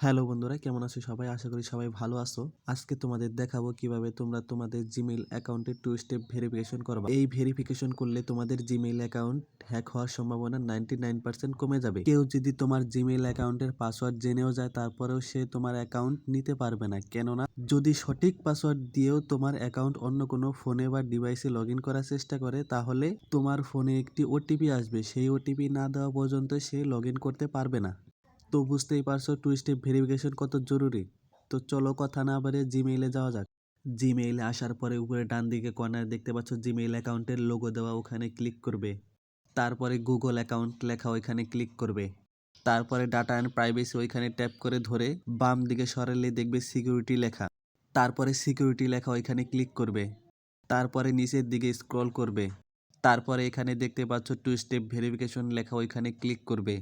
Hello বন্ধুরা, কেমন আছো সবাই? আশা করি সবাই ভালো আছো। আজকে তোমাদের দেখাবো কীভাবে তোমরা তোমাদের জিমেইল অ্যাকাউন্টে টু স্টেপ ভেরিফিকেশন করবে। এই ভেরিফিকেশন করলে তোমাদের জিমেইল অ্যাকাউন্ট হ্যাক হওয়ার সম্ভাবনা নাইনটি নাইন পার্সেন্ট কমে যাবে। কেউ যদি তোমার জিমেইল অ্যাকাউন্টের পাসওয়ার্ড জেনেও যায়, তারপরেও সে তোমার অ্যাকাউন্ট নিতে পারবে না। কেননা, যদি সঠিক পাসওয়ার্ড দিয়েও তোমার অ্যাকাউন্ট অন্য কোনো ফোনে বা ডিভাইসে লগ করার চেষ্টা করে, তাহলে তোমার ফোনে একটি ওটিপি আসবে। সেই ওটিপি না দেওয়া পর্যন্ত সে লগ করতে পারবে না। তো বুঝতেই পারছ টু স্টেপ ভেরিফিকেশন কত জরুরি? তো চলো কথা না বাড়িয়ে জিমেইলে যাওয়া যাক। জিমেইলে আসার পরে উপরে ডান দিকে কর্নারে দেখতে পাচ্ছ জিমেইল অ্যাকাউন্টের লোগো দেওয়া ওখানে ক্লিক করবে। তারপরে গুগল অ্যাকাউন্ট লেখা ওইখানে ক্লিক করবে। তারপরে ডাটা অ্যান্ড প্রাইভেসি ওইখানে ট্যাপ করে ধরে বাম দিকে সরালে দেখবে সিকিউরিটি লেখা। তারপরে সিকিউরিটি লেখা ওইখানে ক্লিক করবে। তারপরে নিচের দিকে স্ক্রল করবে। তারপরে এখানে দেখতে পাচ্ছ টু স্টেপ ভেরিফিকেশন লেখা ওইখানে ক্লিক করবে।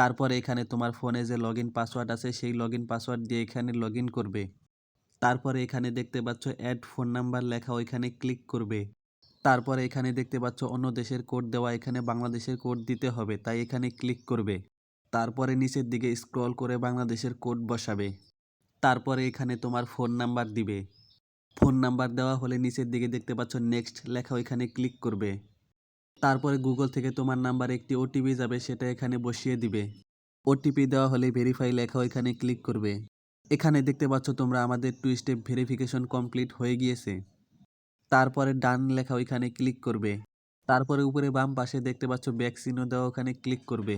তারপরে এখানে তোমার ফোনে যে লগ ইন পাসওয়ার্ড আছে, সেই লগ ইন পাসওয়ার্ড দিয়ে এখানে লগ ইন করবে। তারপরে এখানে দেখতে পাচ্ছ অ্যাড ফোন নাম্বার লেখা ওইখানে ক্লিক করবে। তারপরে এখানে দেখতে পাচ্ছ অন্য দেশের কোড দেওয়া, এখানে বাংলাদেশের কোড দিতে হবে, তাই এখানে ক্লিক করবে। তারপরে নিচের দিকে স্ক্রল করে বাংলাদেশের কোড বসাবে। তারপরে এখানে তোমার ফোন নাম্বার দিবে। ফোন নাম্বার দেওয়া হলে নিচের দিকে দেখতে পাচ্ছ নেক্সট লেখা ওইখানে ক্লিক করবে। তারপরে গুগল থেকে তোমার নাম্বারে একটি ওটিপি যাবে, সেটা এখানে বসিয়ে দিবে। ওটিপি দেওয়া হলে ভেরিফাই লেখা ওইখানে ক্লিক করবে। এখানে দেখতে পাচ্ছ তোমরা আমাদের টু স্টেপ ভেরিফিকেশন কমপ্লিট হয়ে গিয়েছে। তারপরে ডান লেখা ওইখানে ক্লিক করবে। তারপরে উপরে বাম পাশে দেখতে পাচ্ছ চিহ্ন দেওয়া ওখানে ক্লিক করবে।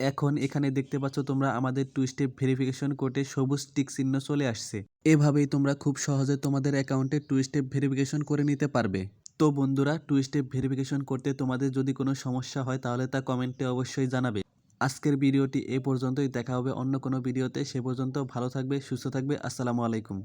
এখন এখানে দেখতে পাচ্ছ তোমরা আমাদের টু স্টেপ ভেরিফিকেশন কোডে সবুজ টিক চিহ্ন চলে আসছে। এভাবেই তোমরা খুব সহজে তোমাদের অ্যাকাউন্টে টু স্টেপ ভেরিফিকেশন করে নিতে পারবে। তো বন্ধুরা টু স্টেপ ভেরিফিকেশন করতে তোমাদের যদি কোনো সমস্যা হয়, তাহলে তা কমেন্টে অবশ্যই জানাবে। আজকের ভিডিওটি এ পর্যন্তই। দেখা হবে অন্য কোনো ভিডিওতে। সে পর্যন্ত ভালো থাকবে, সুস্থ থাকবে। আসসালামু আলাইকুম।